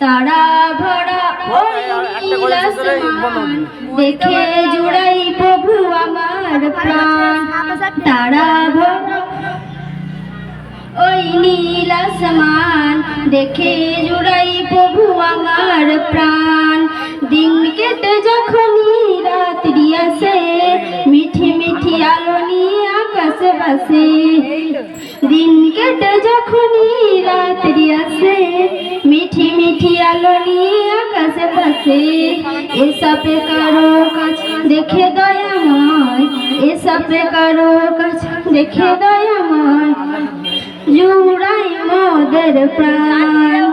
তারা ভরা ওই নীল আসমান। দেখে জুড়াই প্রভু আমার প্রাণ। তারা ভরা ওই নীল আসমান। দেখে জুড়াই প্রভু আমার প্রাণ। দিন কেটে যখনই রাত্রি আসে মিঠি মিঠি আলো বাসে দিন কেটে যখনই রাত্রি আসে, মিঠি মিঠি আলো আকাশে পাশে এসবে কারও কাছ দেখে দয়াময় এসবে কারও কাছ দেখে দয়াময় জুড়াই মোদের প্রাণ,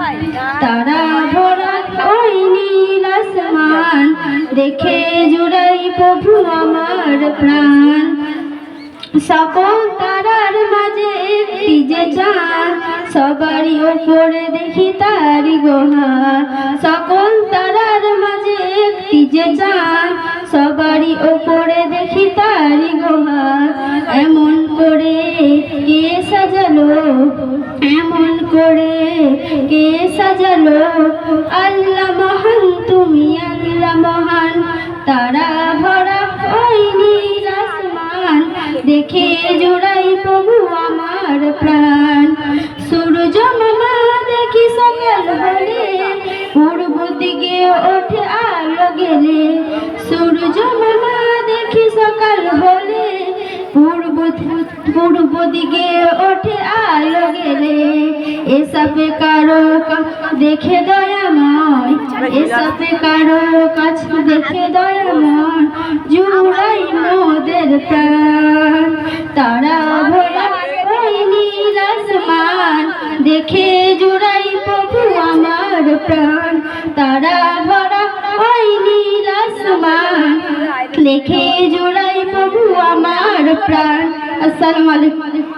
তারা ভরা ওই নীল আসমান, দেখে জুড়াই প্রভু আমার প্রাণ। সকল তারার মাঝে একটি যে চাঁদ, সবারই ওপরে দেখি তারি গোহার। সকল তারার মাঝে একটি যে চাঁদ, সবারই ওপরে দেখি তারি গোহার। এমন করে কে সাজালো, এমন করে কে সাজালো। আল্লাহ মহান, তুমি আল্লাহ মহান, তারা দেখে জোড়াই প্রভু আমার প্রাণ। সূর্য মামা দেখি সকাল হলে, পূর্ব দিকে ওঠে আলো গেলে। সূর্য মামা দেখি সকাল হলে, পূর্ব পূর্ব দিকে ওঠে আলো গেলে। এসবে কারও দেখে দয়াময় এসবে কারও কাছ দেখে দয়াময় জুড়াই মোদের প্রাণ। তারা ভরা ওই নীল আসমান দেখে জোড়াই প্রভু আমার প্রাণ। আসসালামু আলাইকুম।